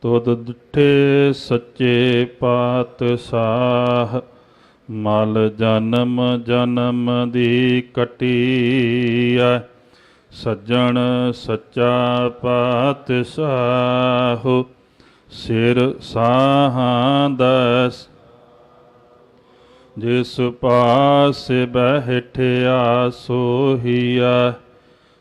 ਤੁਧ ਡਿਠੇ ਸੱਚੇ ਪਾਤਸ਼ਾਹ, ਮਲ ਜਨਮ ਜਨਮ ਦੀ ਕਟੀਐ। ਸੱਜਣ ਸੱਚਾ ਪਾਤਸ਼ਾਹ, ਸਿਰ ਸਾਹਾਂ ਦਸ। ਜਿਸ ਪਾਸ ਬਹਿਠਿਆ ਸੋਹੀਆ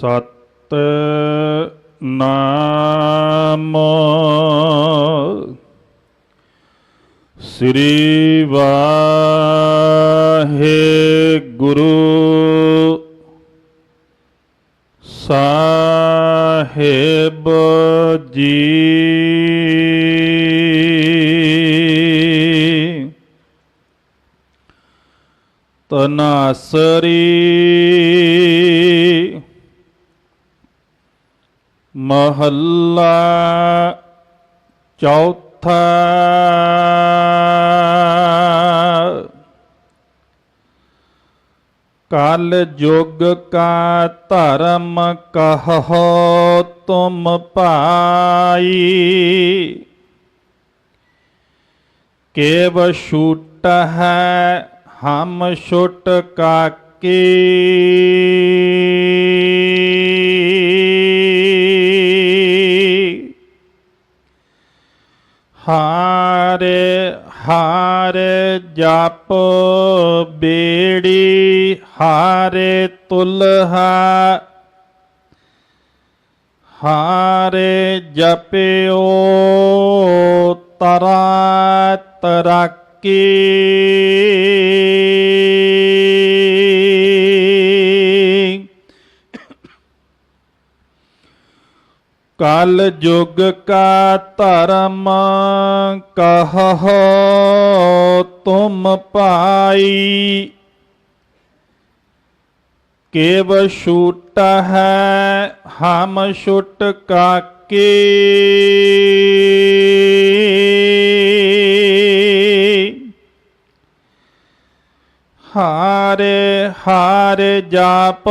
ਸਤ ਨਾਮ ਸ੍ਰੀ ਵਾਹਿਗੁਰੂ ਸਾਹਿਬ ਜੀ ਤਨਾਸਰੀ महल्ला चौथा काल युग का धर्म कहो तुम पाई। केव छूट है, हम शूट का की। ਹਾਰੇ ਹਾਰ ਜਪ ਬੇੜੀ ਹਾਰੇ ਤੁਲਹਾ। ਹਾਰੇ ਜਪਿਓ ਤਰਾ ਤਰੱਕੀ। कल युग का धर्म कह तुम पाई। केव छूट है, हम शुट का के हाँ। ਹਾਰੇ ਹਾਰੇ ਜਾਪ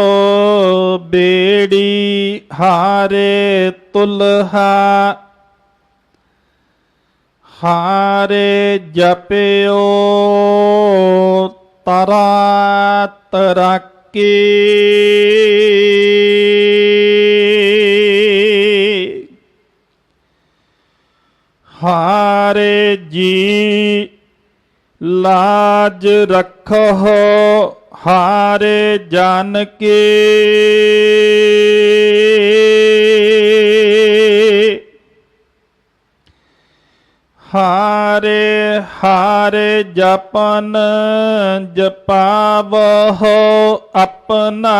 ਬੇੜੀ ਹਾਰੇ ਤੁਲਹਾ। ਹਾਰੇ ਜਪਿਓ ਤਰਾ ਤਰਾਕੀ। ਹਾਰੇ ਜੀ लाज रखो हारे जान के हारे हारे जपन जपाव हो अपना।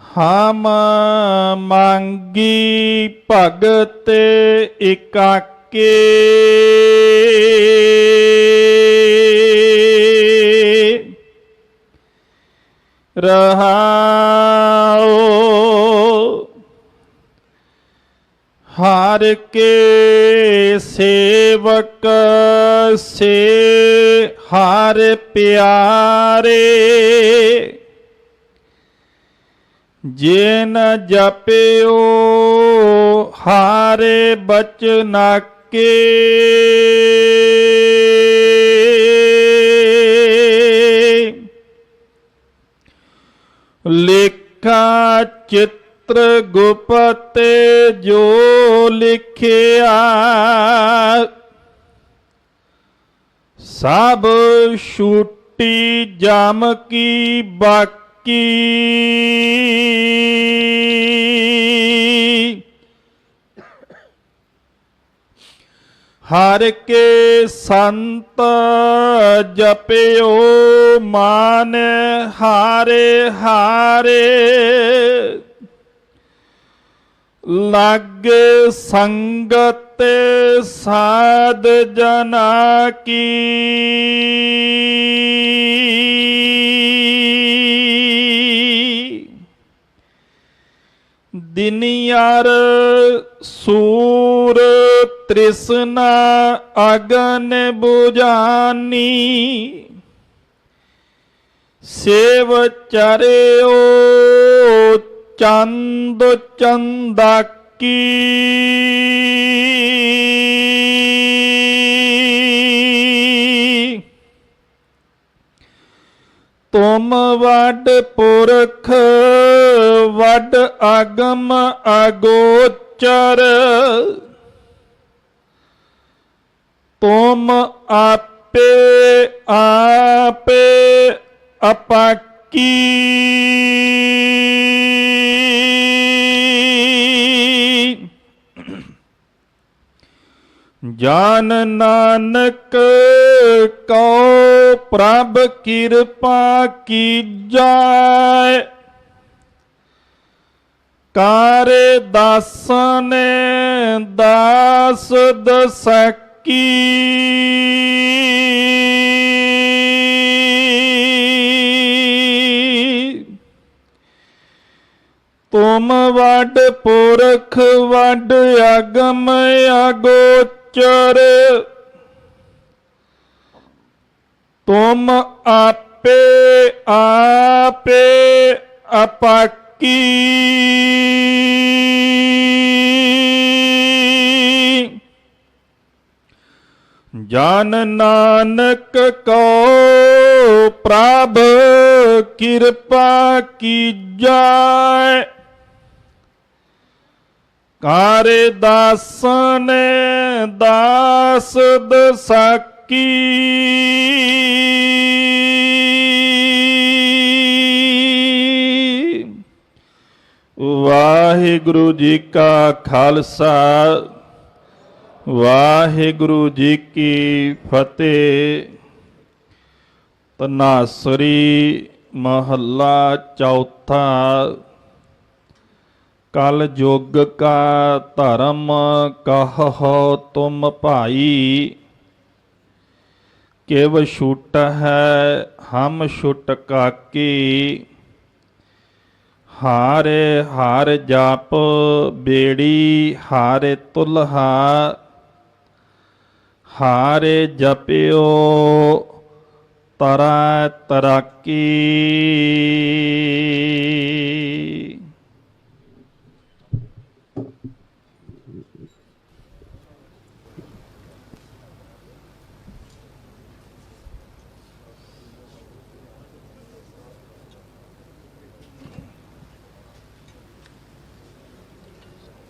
हम मांगी भगत एकाक। ਕੇ। ਰਹਾਉ ਹਰ ਕੇ ਸੇਵਕ ਸੇ ਹਰ ਪਿਆਰੇ। ਜੇ ਨ ਜਪਿਓ ਹਾਰੇ ਬਚਨਾ के। लिखा चित्र गुपते जो लिखिया सब छूटी जम की बाकी। ਹਰ ਕੇ ਸੰਤ ਜਪਿਓ ਮਾਨ ਹਾਰੇ ਹਾਰੇ। ਲੱਗ ਸੰਗਤ ਸਾਧ ਜਨਾ ਕੀ। ਦਿਨਿਆਰ ਸੂਰ ਤ੍ਰਿਸ਼ਨਾ ਅਗਨ 부ਜਾਨੀ ਸੇਵ ਚਰਿਓ ਚੰਦ ਚੰਦਾਕੀ। ਤੁਮ ਵੱਡ ਪੁਰਖ ਵੱਡ ਆਗਮ ਅਗੋਚਰ। तुम आपे आपे अपाकी। जान नानक कौ प्रभ कृपा की जाय कार दास ने दास दशक ਦਸਕੀ ਤੁਮ ਵੱਡ ਪੁਰਖ ਵੱਡ ਅਗਮ ਅਗੋਚਰ ਤੁਮ ਆਪੇ ਆਪੇ ਅਪਾਕੀ जान नानक को प्राभ कृपा की जाय कार्य दासन दास दसाकी वाहे गुरु जी का खालसा ਵਾਹਿਗੁਰੂ ਜੀ ਕੀ ਫਤਿਹ ਤਨਾਸਰੀ ਮਹੱਲਾ ਚੌਥਾ ਕਲ ਯੁਗ ਕਾ ਧਰਮ ਕਹੋ ਤੁਮ ਭਾਈ ਕਿਵ ਛੁਟ ਹੈ ਹਮ ਛੁਟ ਕਾਕੀ ਹਾਰੇ ਹਾਰ ਜਪ ਬੇੜੀ ਹਾਰੇ ਤੁਲਹਾ ਹਾਰੇ ਜਪਿਓ ਤਰਾ ਤਰਾਕੀ।